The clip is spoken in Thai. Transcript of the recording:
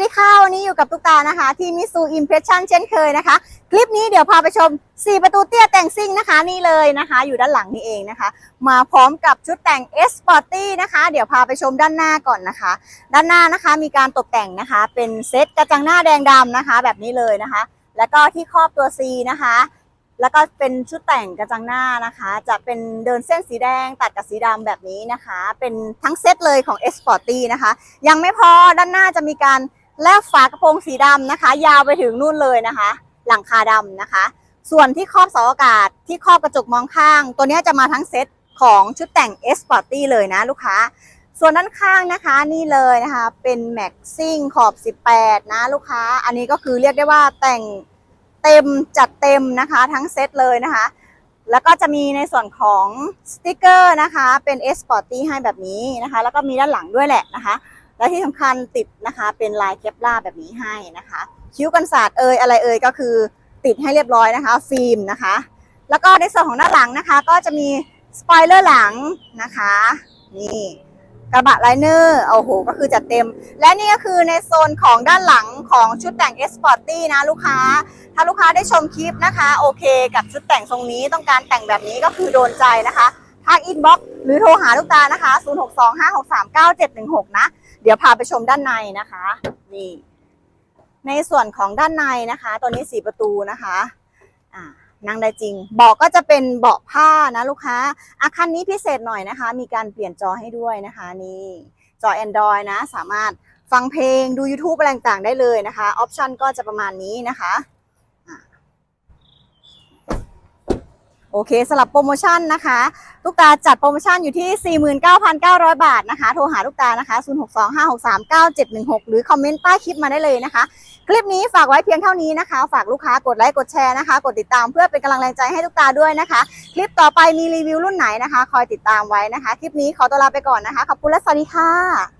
สวัสดีค่ะวันนี้อยู่กับตุ๊กตานะคะ ที่มิซูอิมเพรสชั่นเช่นเคยนะคะ คลิปนี้เดี๋ยวพาไปชม 4 ประตูเตี้ยแต่งซิ่งนะคะนี่เลยนะคะ อยู่ด้านหลังนี่เองนะคะ มาพร้อมกับชุดแต่ง S Sporty นะคะ เดี๋ยวพาไปชมด้านหน้าก่อนนะคะ ด้านหน้านะคะมีการตกแต่งนะคะ เป็นเซตกระจังหน้าแดงดำนะคะ แบบนี้เลยนะคะ แล้วก็ที่ครอบตัว C นะคะ แล้วก็เป็นชุดแต่งกระจังหน้านะคะ จะเป็นเดินเส้นสีแดงตัดกับสีดำแบบนี้นะคะ เป็นทั้งเซตเลยของ S Sporty นะคะ ยังไม่พอด้านหน้าจะมีการ แลบฝากระโปรงสีดำนะคะ ยาวไปถึงนู่นเลยนะคะ หลังคาดำนะคะ ส่วนที่ครอบเสาอากาศที่ครอบกระจกมองข้าง ตัวนี้จะมาทั้งเซตของชุดแต่ง S Sporty เลยนะลูกค้า ส่วนด้านข้างนะคะนี่เลยนะคะ เป็นแม็กซิ่งขอบ 18 นะลูกค้า อันนี้ก็คือเรียกได้ว่าแต่งเต็มจัดเต็มนะคะ ทั้งเซตเลยนะคะ แล้วก็จะมีในส่วนของสติกเกอร์นะคะ เป็น S Sporty ให้แบบนี้นะคะ แล้วก็มีด้านหลังด้วยแหละนะคะ และที่สำคัญติดนะคะเป็นลายเคปลาแบบนี้ให้นะคะ คิ้วกันศาสตร์เอยอะไรเอยก็คือติดให้เรียบร้อยนะคะ ฟิล์มนะคะ แล้วก็ในส่วนของด้าหลังนะคะ ก็จะมีสปอยเลอร์หลังนะคะนี่กระบะไลเนอร์โอ้โหก็คือจัดเต็ม และนี่ก็คือในโซนของด้านหลังของชุดแต่ง S Sporty นะลูกค้า ถ้าลูกค้าได้ชมคลิปนะคะ โอเค กับชุดแต่งทรงนี้ต้องการแต่งแบบนี้ก็คือโดนใจนะคะ ทักอินบ็อกหรือโทรหาลูกตานะคะ 0625639716 นะ เดี๋ยวพาไปชมด้านในนะคะ นี่ ในส่วนของด้านในนะคะ ตัวนี้สี่ประตูนะคะอ่านั่งได้จริง เบาะก็จะเป็นเบาะผ้านะลูกค้า อาคันนี้พิเศษหน่อยนะคะ มีการเปลี่ยนจอให้ด้วยนะคะนี่จอ Android นะ สามารถฟังเพลงดู YouTube อะไรต่างได้เลยนะคะ ออปชันก็จะประมาณนี้นะคะอ่า โอเคสำหรับโปรโมชั่นนะคะ ลูกตาจัดโปรโมชั่นอยู่ที่ 49,900 บาทนะคะ โทรหาลูกตานะคะ 0625639716 หรือคอมเมนต์ใต้คลิปมาได้เลยนะคะ คลิปนี้ฝากไว้เพียงเท่านี้นะคะ ฝากลูกค้ากดไลค์กดแชร์นะคะ กดติดตามเพื่อเป็นกำลังแรงใจให้ลูกตาด้วยนะคะ คลิปต่อไปมีรีวิวรุ่นไหนนะคะ คอยติดตามไว้นะคะ คลิปนี้ขอตัวลาไปก่อนนะคะ ขอบคุณและสวัสดีค่ะ